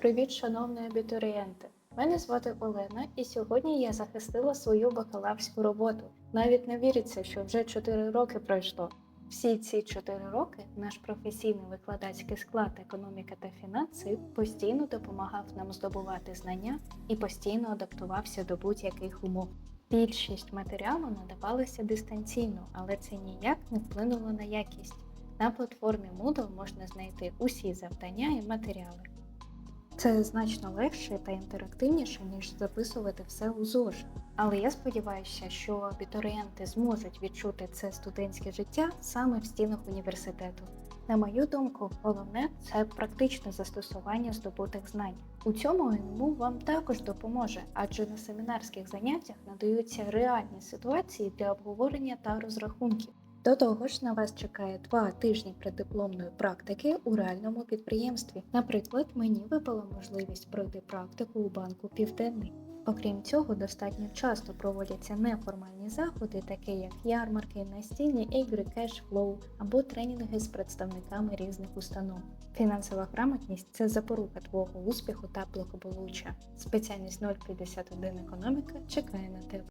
Привіт, шановні абітурієнти! Мене звати Олена, і сьогодні я захистила свою бакалаврську роботу. Навіть не віриться, що вже 4 роки пройшло. Всі ці 4 роки наш професійний викладацький склад економіка та фінанси постійно допомагав нам здобувати знання і постійно адаптувався до будь-яких умов. Більшість матеріалу надавалася дистанційно, але це ніяк не вплинуло на якість. На платформі Moodle можна знайти усі завдання і матеріали. Це значно легше та інтерактивніше, ніж записувати все у зошит. Але я сподіваюся, що абітурієнти зможуть відчути це студентське життя саме в стінах університету. На мою думку, головне це практичне застосування здобутих знань. У цьому НМУ вам також допоможе, адже на семінарських заняттях надаються реальні ситуації для обговорення та розрахунків. До того ж, на вас чекає два тижні преддипломної практики у реальному підприємстві. Наприклад, мені випала можливість пройти практику у банку Південний. Окрім цього, достатньо часто проводяться неформальні заходи, такі як ярмарки, настільні ігри кешфлоу або тренінги з представниками різних установ. Фінансова грамотність це запорука твого успіху та благополуччя. Спеціальність 051 економіка чекає на тебе.